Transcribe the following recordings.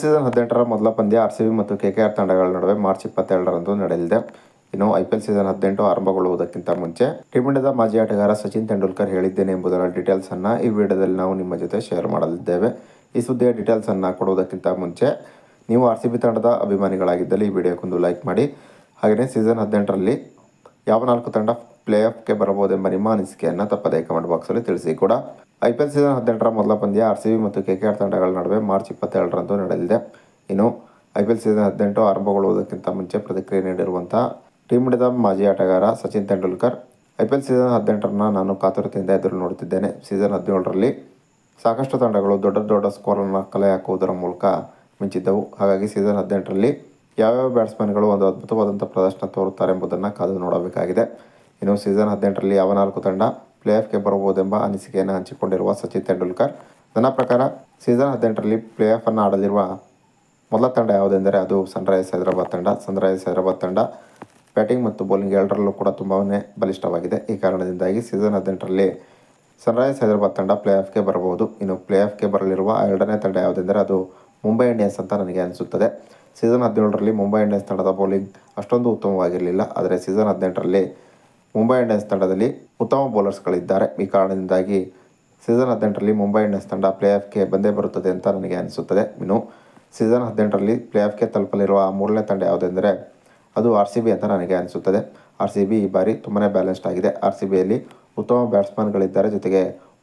Season ಹದಿನೆಂಟರ ಮೊದಲ ಪಂದ್ಯ ಆರ್ ಸಿ ಬಿ ಮತ್ತು ಕೆಕೆಆರ್ ತಂಡಗಳ ನಡುವೆ ಮಾರ್ಚ್ ಇಪ್ಪತ್ತೆರಡರಂದು ನಡೆಯಲಿದೆ. ಇನ್ನು ಐಪಿಎಲ್ ಸೀಸನ್ ಹದಿನೆಂಟು ಆರಂಭಗೊಳ್ಳುವುದಕ್ಕಿಂತ ಮುಂಚೆ ಟೀಮ್ ಇಂಡಿಯಾದ ಮಾಜಿ ಆಟಗಾರ ಸಚಿನ್ ತೆಂಡೂಲ್ಕರ್ ಹೇಳಿದ್ದೇನೆ ಎಂಬುದರ ಡೀಟೇಲ್ಸ್ ಅನ್ನು ಈ ವಿಡಿಯೋದಲ್ಲಿ ನಾವು ನಿಮ್ಮ ಜೊತೆ ಶೇರ್ ಮಾಡಲಿದ್ದೇವೆ. ಈ ಸುದ್ದಿಯ ಡೀಟೇಲ್ಸ್ ಅನ್ನು ಕೊಡುವುದಕ್ಕಿಂತ ಮುಂಚೆ ನೀವು ಆರ್ ಸಿ ಬಿ ತಂಡದ ಅಭಿಮಾನಿಗಳಾಗಿದ್ದಲ್ಲಿ ಈ ವಿಡಿಯೋಕ್ಕೊಂದು ಲೈಕ್ ಮಾಡಿ. ಹಾಗೆಯೇ ಸೀಸನ್ ಹದಿನೆಂಟರಲ್ಲಿ ಯಾವ ನಾಲ್ಕು ತಂಡ ಪ್ಲೇ ಆಫ್ಗೆ ಬರಬಹುದೆಂಬ ನಿಮ್ಮ ಅನಿಸಿಕೆಯನ್ನು ತಪ್ಪದೇ ಕಮೆಂಟ್ ಬಾಕ್ಸಲ್ಲಿ ತಿಳಿಸಿ ಕೂಡ. ಐ ಪಿ ಎಲ್ ಸೀಸನ್ ಹದಿನೆಂಟರ ಮೊದಲ ಪಂದ್ಯ ಆರ್ ಸಿ ಬಿ ಮತ್ತು ಕೆ ಕೆ ಆರ್ ತಂಡಗಳ ನಡುವೆ ಮಾರ್ಚ್ ಇಪ್ಪತ್ತೆರಡರಂದು ನಡೆಯಲಿದೆ ಇನ್ನು ಐ ಪಿ ಎಲ್ ಸೀಸನ್ ಹದಿನೆಂಟು ಆರಂಭಗೊಳ್ಳುವುದಕ್ಕಿಂತ ಮುಂಚೆ ಪ್ರತಿಕ್ರಿಯೆ ನೀಡಿರುವಂಥ ಟೀಮ್ ಇಂಡಿಯಾದ ಮಾಜಿ ಆಟಗಾರ Sachin Tendulkar. I P L season ಹದಿನೆಂಟರನ್ನ ನಾನು ಕಾತುರತೆಯಿಂದ ಎದುರು ನೋಡುತ್ತಿದ್ದೇನೆ. ಸೀಸನ್ ಹದಿನೇಳರಲ್ಲಿ ಸಾಕಷ್ಟು ತಂಡಗಳು ದೊಡ್ಡ ದೊಡ್ಡ ಸ್ಕೋರನ್ನು ಕಲೆ ಹಾಕುವುದರ ಮೂಲಕ ಮಿಂಚಿದ್ದವು. ಹಾಗಾಗಿ ಸೀಸನ್ ಹದಿನೆಂಟರಲ್ಲಿ ಯಾವ್ಯಾವ ಬ್ಯಾಟ್ಸ್ಮನ್ಗಳು ಒಂದು ಅದ್ಭುತವಾದಂಥ ಪ್ರದರ್ಶನ ತೋರುತ್ತಾರೆ ಎಂಬುದನ್ನು ಕಾದು ನೋಡಬೇಕಾಗಿದೆ. ಇನ್ನು ಸೀಸನ್ ಹದಿನೆಂಟರಲ್ಲಿ ಯಾವ ನಾಲ್ಕು ತಂಡ ಪ್ಲೇ ಆಫ್ಗೆ ಬರಬಹುದೆಂಬ ಅನಿಸಿಕೆಯನ್ನು ಹಂಚಿಕೊಂಡಿರುವ ಸಚಿನ್ ತೆಂಡೂಲ್ಕರ್. ನನ್ನ ಪ್ರಕಾರ ಸೀಸನ್ ಹದಿನೆಂಟರಲ್ಲಿ ಪ್ಲೇ ಆಫನ್ನು ಆಡಲಿರುವ ಮೊದಲ ತಂಡ ಯಾವುದೆಂದರೆ ಅದು ಸನ್ರೈಸ್ ಹೈದರಾಬಾದ್ ತಂಡ. ಸನ್ರೈಸ್ ಹೈದರಾಬಾದ್ ತಂಡ ಬ್ಯಾಟಿಂಗ್ ಮತ್ತು ಬೌಲಿಂಗ್ ಎರಡರಲ್ಲೂ ಕೂಡ ತುಂಬಾ ಬಲಿಷ್ಠವಾಗಿದೆ. ಈ ಕಾರಣದಿಂದಾಗಿ ಸೀಸನ್ ಹದಿನೆಂಟರಲ್ಲಿ ಸನ್ರೈಸ್ ಹೈದರಾಬಾದ್ ತಂಡ ಪ್ಲೇ ಆಫ್ಗೆ ಬರಬಹುದು. ಇನ್ನು ಪ್ಲೇ ಆಫ್ಗೆ ಬರಲಿರುವ ಎರಡನೇ ತಂಡ ಯಾವುದೆಂದರೆ ಅದು ಮುಂಬೈ ಇಂಡಿಯನ್ಸ್ ಅಂತ ನನಗೆ ಅನಿಸುತ್ತದೆ. ಸೀಸನ್ ಹದಿನೇಳರಲ್ಲಿ ಮುಂಬೈ ಇಂಡಿಯನ್ಸ್ ತಂಡದ ಬೌಲಿಂಗ್ ಅಷ್ಟೊಂದು ಉತ್ತಮವಾಗಿರಲಿಲ್ಲ. ಆದರೆ ಸೀಸನ್ ಹದಿನೆಂಟರಲ್ಲಿ ಮುಂಬೈ ಇಂಡಿಯನ್ಸ್ ತಂಡದಲ್ಲಿ ಉತ್ತಮ ಬೌಲರ್ಸ್ಗಳಿದ್ದಾರೆ. ಈ ಕಾರಣದಿಂದಾಗಿ ಸೀಸನ್ ಹದಿನೆಂಟರಲ್ಲಿ ಮುಂಬೈ ಇಂಡಿಯನ್ಸ್ ತಂಡ ಪ್ಲೇ ಆಫ್ಗೆ ಬಂದೇ ಬರುತ್ತದೆ ಅಂತ ನನಗೆ ಅನಿಸುತ್ತದೆ. ಇನ್ನು ಸೀಸನ್ ಹದಿನೆಂಟರಲ್ಲಿ ಪ್ಲೇ ಆಫ್ಗೆ ತಲುಪಲಿರುವ ಮೂರನೇ ತಂಡ ಯಾವುದೆಂದರೆ ಅದು ಆರ್ ಸಿ ಬಿ ಅಂತ ನನಗೆ ಅನಿಸುತ್ತದೆ. ಆರ್ ಸಿ ಬಿ ಈ ಬಾರಿ ತುಂಬಾ ಬ್ಯಾಲೆನ್ಸ್ಡ್ ಆಗಿದೆ. ಆರ್ ಸಿ ಬಿಯಲ್ಲಿ ಉತ್ತಮ ಬ್ಯಾಟ್ಸ್ಮನ್ಗಳಿದ್ದಾರೆ ಜೊತೆಗೆ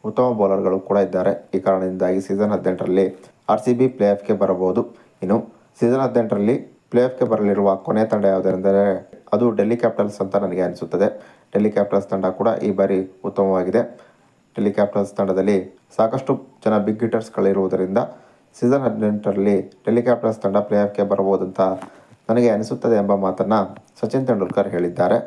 ಉತ್ತಮ ಬೌಲರ್ಗಳು ಕೂಡ ಇದ್ದಾರೆ. ಈ ಕಾರಣದಿಂದಾಗಿ ಸೀಸನ್ ಹದಿನೆಂಟರಲ್ಲಿ ಆರ್ ಸಿ ಬಿ ಪ್ಲೇ ಆಫ್ಗೆ ಬರಬಹುದು. ಇನ್ನು ಸೀಸನ್ ಹದಿನೆಂಟರಲ್ಲಿ ಪ್ಲೇ ಆಫ್ಗೆ ಬರಲಿರುವ ಕೊನೆ ತಂಡ ಯಾವುದೆಂದರೆ ಅದು ಡೆಲ್ಲಿ ಕ್ಯಾಪಿಟಲ್ಸ್ ಅಂತ ನನಗೆ ಅನಿಸುತ್ತದೆ. ಡೆಲ್ಲಿ ಕ್ಯಾಪಿಟಲ್ಸ್ ತಂಡ ಕೂಡ ಈ ಬಾರಿ ಉತ್ತಮವಾಗಿದೆ. ಡೆಲ್ಲಿ ಕ್ಯಾಪಿಟಲ್ಸ್ ತಂಡದಲ್ಲಿ ಸಾಕಷ್ಟು ಜನ ಬಿಗ್ ಹಿಟರ್ಸ್ಗಳಿರುವುದರಿಂದ ಸೀಸನ್ ಹದಿನೆಂಟರಲ್ಲಿ ಡೆಲ್ಲಿ ಕ್ಯಾಪಿಟಲ್ಸ್ ತಂಡ ಆಫ್ಗೆ ಬರಬಹುದಂತ ನನಗೆ ಅನಿಸುತ್ತದೆ ಎಂಬ ಮಾತನ್ನು ಸಚಿನ್ ತೆಂಡೂಲ್ಕರ್ ಹೇಳಿದ್ದಾರೆ.